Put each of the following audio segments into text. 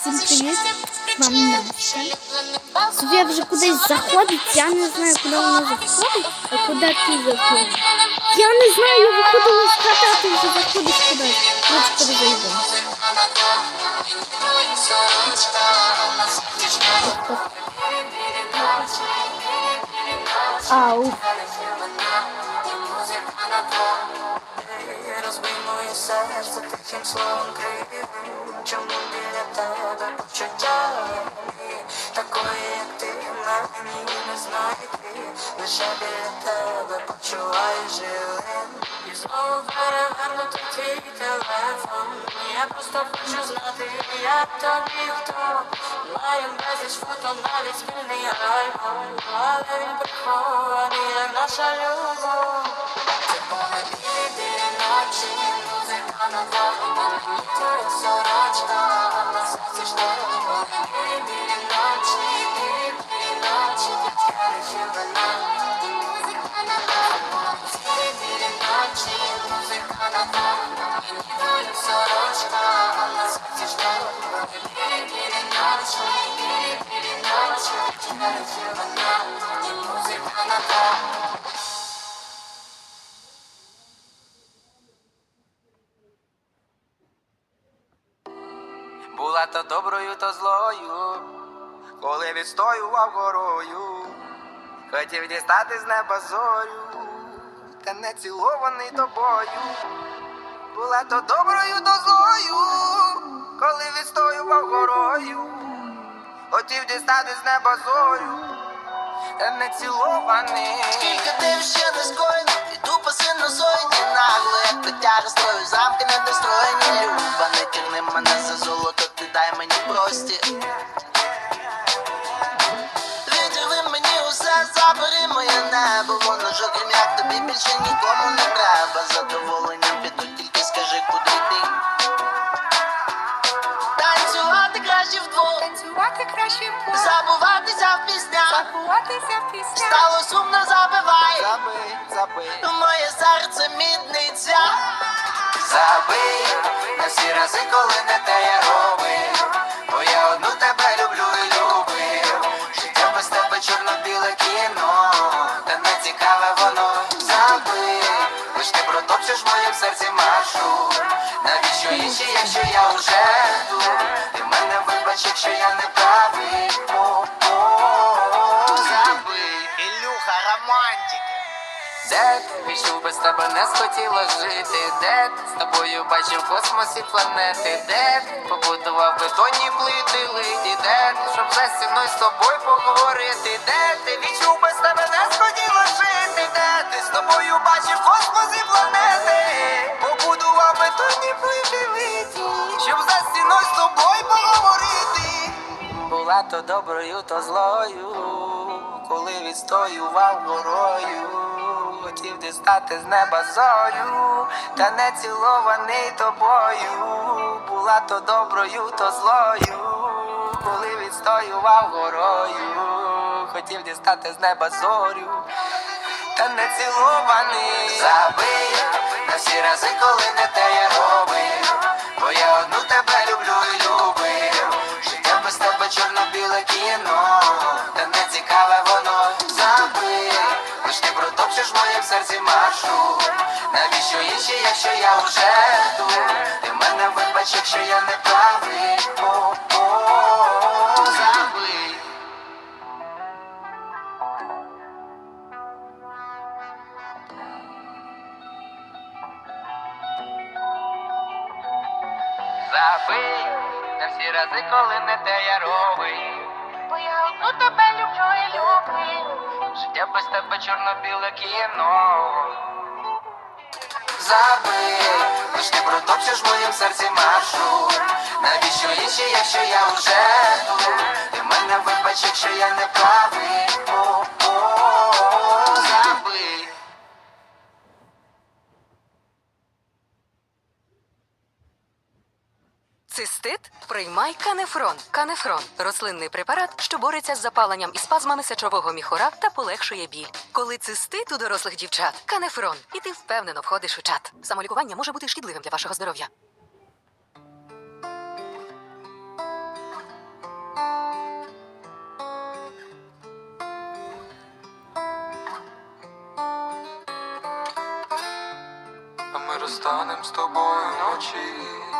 Всім привіт! З вами Настя. Софія вже кудись заходить, я не знаю, куди вона заходить, а куди ти заходиш. Я не знаю, я виходила з хати, а ти вже заходиш кудись. Давайте перезайдемо. Ау. Розбий моє серце тихим словом кривим почуття Такої, як ти, мені не знайти. Лише біля тебе почуваю живим І знову перевернути твій телефон. Я просто хочу знати, як тобі хто Маю безліч фото, навіть спільний альбом. Але він прихований, як наша любов. Це понад білі ночі, Була то доброю, то злою, коли відстоював горою, хотів дістати з неба зорю, та не цілований тобою. Була то доброю, то злою, коли відстоював горою, хотів дістати з неба зорю, та не цілований. Скільки ти ще не скоєно, іду по синусоїді нагло, як котяра строю, замки недостроєні, люба, не тягни мене за золото, дай мені простір. Відірви мені усе, забери моє небо, воно ж окрім як тобі більше нікому не треба. Задоволенням піду, тільки скажи, куди йти. Танцювати краще вдвох, Танцювати краще в забуватися в піснях. забуватися в піснях. Стало сумно, забивай. Забий, забий. Моє серце мідниця. Забий на всі рази, коли не те я робив. Бо я одну тебе люблю і любив. Життя без тебе чорно-біле кіно, та не цікаве воно. Забий, лиш ти протопчеш в серці маршрут. Навіщо інші, якщо я уже тут? Ти мене вибач, якщо я не правий. О-о-о, Забий. Ілюха, романтики. Де відчув без тебе не схотіло жити, де з тобою бачив космос і планети, де побудував бетонні плити лиді, де щоб за стіною з тобою поговорити, де ти відчув без тебе не схотіло жити, де ти з тобою бачив космос і планети, побудував бетонні плити лиді, щоб за стіною з тобою поговорити. Була то доброю, то злою, коли відстоював горою, хотів дістати з неба зорю, та не цілований тобою, була то доброю, то злою, коли відстоював горою, хотів дістати з неба зорю, та не цілований. Забий на всі рази, коли не те я робив, бо я одну тебе люблю і любив. Життя без тебе чорно-біле кіно, та не цікаве ти протопчеш в серці маршрут. Навіщо інші, якщо я вже тут? Ти мене вибач, якщо я не правий. О-о-о, Забий. Забий на всі рази, коли не те я робив. Бо я одну тебе люблю і люблю. Життя без тебе чорно-біле кіно. Забий, лиш ти протопчеш в моєму серці маршрут. Навіщо інші, якщо я вже тут? Ти мене вибач, якщо я не правий. Цистит? Приймай канефрон. Канефрон рослинний препарат, що бореться з запаленням і спазмами сечового міхура та полегшує біль. Коли цистит у дорослих дівчат, канефрон, і ти впевнено входиш у чат. Самолікування може бути шкідливим для вашого здоров'я. Ми розстанем з тобою вночі.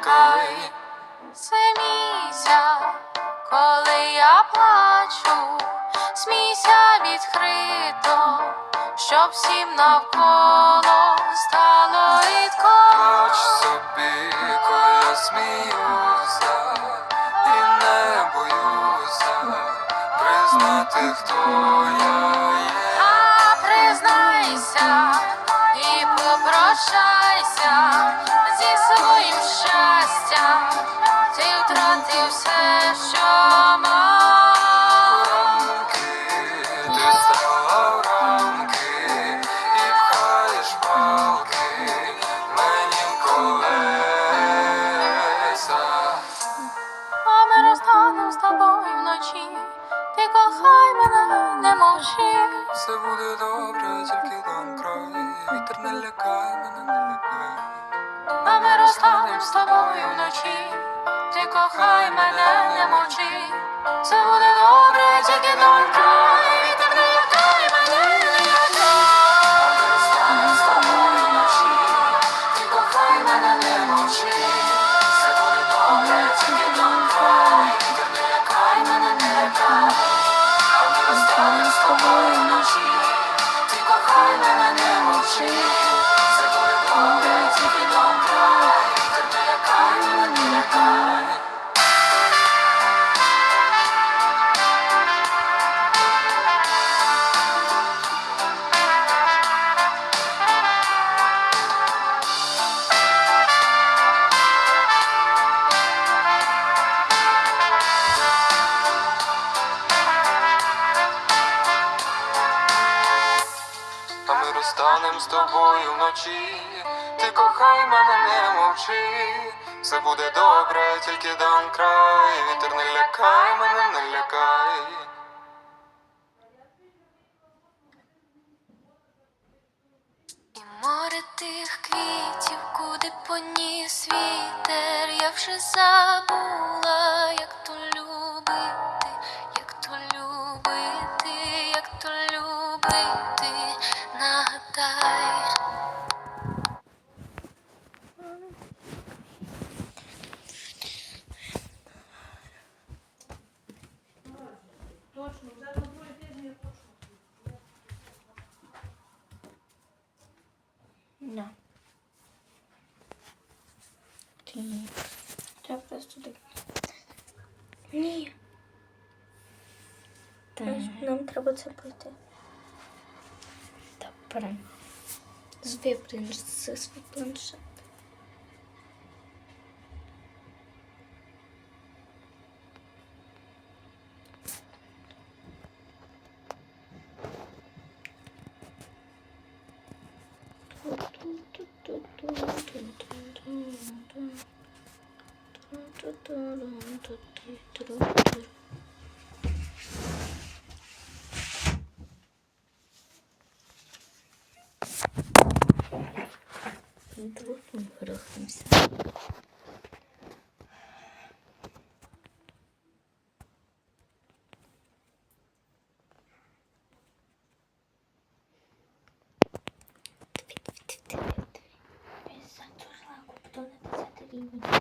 лякай. Смійся, коли я плачу, смійся відкрито, щоб всім навколо стало рідко. Не. Все буде добре, тільки дом край. Вітер не лякає, мене, не лякає. А ми розтанем з тобою вночі. Ти кохай мене, не мовчи. Все буде добре, тільки дом край. З тобою вночі. Ти кохай мене, не мовчи. Все буде добре, тільки дам край. Вітер не лякай мене, не лякай. І море тих квітів, куди поніс вітер, я вже забула, як нагадай. Да. Чи ні? Треба просто так. Ні. Нам треба це пройти. Peraí. Zwiebryns ze planszą. Thank you. Добре. Звипринж це свій планшет. Давай ми грохнемося.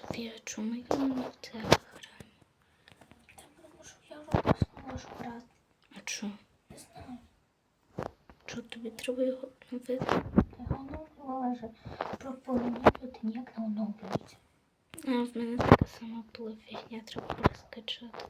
Софія, чому ми не в це граємо? Тому що я робот можу брати. А чо? Не знаю. Чого тобі треба його обновити? Я оновлювала вже пропоную, тут ніяк не оновлюється. А в мене така сама була фігня, треба перескачати.